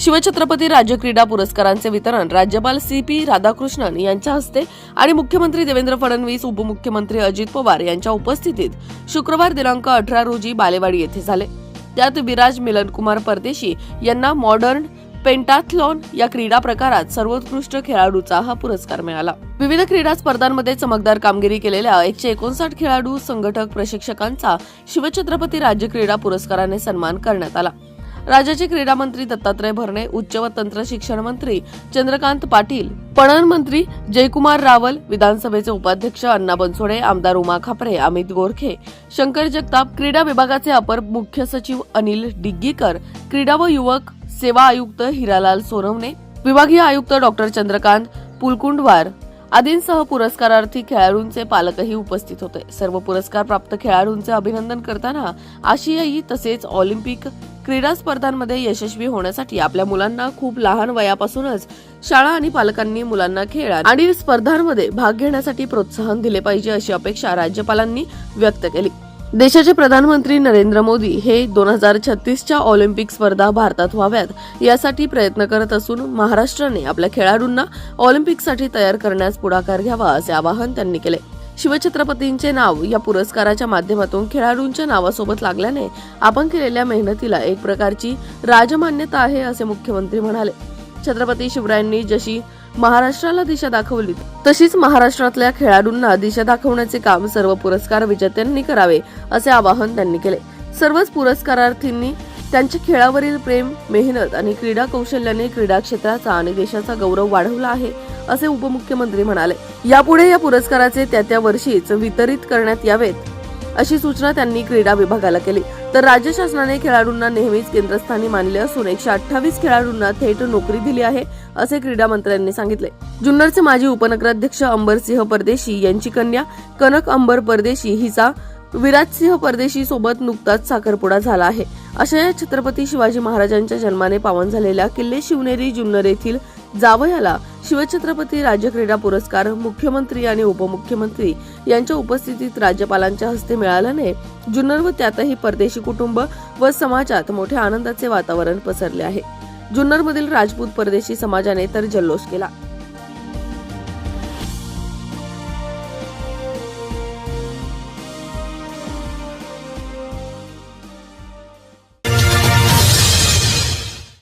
शिवछत्रपती राज्य क्रीडा पुरस्कारांचे वितरण राज्यपाल सी पी राधाकृष्णन यांच्या हस्ते आणि मुख्यमंत्री देवेंद्र फडणवीस उपमुख्यमंत्री अजित पवार यांच्या उपस्थितीत शुक्रवार दिनांक अठरा रोजी बालेवाडी येथे झाले. त्यात विराज मिलनकुमार परदेशी यांना मॉडर्न पेंटाथलॉन या क्रीडा प्रकारात सर्वोत्कृष्ट खेळाडूचा हा पुरस्कार मिळाला. विविध क्रीडा स्पर्धांमध्ये चमकदार कामगिरी केलेल्या एकशे एकोणसाठ खेळाडू संघटक प्रशिक्षकांचा शिवछत्रपती राज्य क्रीडा पुरस्काराने सन्मान करण्यात आला. राज्याचे क्रीडा मंत्री दत्तात्रय भरणे उच्च व तंत्र शिक्षण मंत्री चंद्रकांत पाटील पणन मंत्री जयकुमार रावल विधानसभेचे उपाध्यक्ष अण्णा बनसोडे आमदार उमा खापरे अमित गोरखे शंकर जगताप क्रीडा विभागाचे अपर मुख्य सचिव अनिल डिग्गीकर क्रीडा व युवक सेवा आयुक्त हिरालाल सोनवणे विभागीय आयुक्त डॉक्टर चंद्रकांत पुलकुंडवार आदींसह पुरस्कारार्थी खेळाडूंचे पालकही उपस्थित होते. सर्व पुरस्कार प्राप्त खेळाडूंचे अभिनंदन करताना आशियाई तसेच ऑलिम्पिक क्रीडा स्पर्धांमध्ये यशस्वी होण्यासाठी आपल्या मुलांना खूप लहान वयापासूनच शाळा आणि पालकांनी मुलांना खेळ आणि स्पर्धांमध्ये भाग घेण्यासाठी प्रोत्साहन दिले पाहिजे अशी अपेक्षा राज्यपालांनी व्यक्त केली. देशाचे प्रधानमंत्री नरेंद्र मोदी हे दोन हजार छत्तीसच्या ऑलिम्पिक स्पर्धा भारतात व्हाव्यात यासाठी प्रयत्न करत असून महाराष्ट्राने आपल्या खेळाडूंना ऑलिम्पिकसाठी तयार करण्यास पुढाकार घ्यावा असे आवाहन त्यांनी केले. शिवछत्रपतींचे नाव या पुरस्काराच्या माध्यमातून खेळाडूंच्या नावासोबत लागल्याने आपण केलेल्या मेहनतीला एक प्रकारची राजमान्यता आहे असे मुख्यमंत्री म्हणाले. छत्रपती शिवरायांनी जशी महाराष्ट्राला दिशा दाखवली तशीच महाराष्ट्रातल्या खेळाडूंना दिशा दाखवण्याचे काम सर्व पुरस्कार विजेत्यांनी करावे असे आवाहन त्यांनी केले. सर्वच पुरस्कारार्थींनी त्यांच्या खेळावरील प्रेम मेहनत आणि क्रीडा कौशल्याने क्रीडा क्षेत्राचा आणि देशाचा गौरव वाढवला आहे असे उपमुख्यमंत्री म्हणाले. यापुढे या पुरस्काराचे त्या त्या वर्षीच वितरित करण्यात यावेत अशी सूचना त्यांनी क्रीडा विभागाला केली. तर राज्य शासनाने खेळाडूंना नेहमीच केंद्रस्थानी मानले असून एकशे अठ्ठावीस खेळाडूंना थेट नोकरी दिली आहे असे क्रीडा मंत्र्यांनी सांगितले. जुन्नरचे माजी उपनगराध्यक्ष अंबरसिंह परदेशी यांची कन्या कनक अंबर परदेशी हिचा विराजसिंह परदेशी सोबत नुकताच साखरपुडा झाला आहे. अशा या छत्रपती शिवाजी महाराजांच्या जन्माने पावन झालेल्या किल्ले शिवनेरी जुन्नर येथील जावयाला शिवछत्रपती राज्य क्रीडा पुरस्कार मुख्यमंत्री आणि उपमुख्यमंत्री यांच्या उपस्थितीत राज्यपालांच्या हस्ते मिळाल्याने जुन्नर व त्यातही परदेशी कुटुंब व समाजात मोठ्या आनंदाचे वातावरण पसरले आहे. जुन्नरमधील राजपूत परदेशी समाजाने तर जल्लोष केला.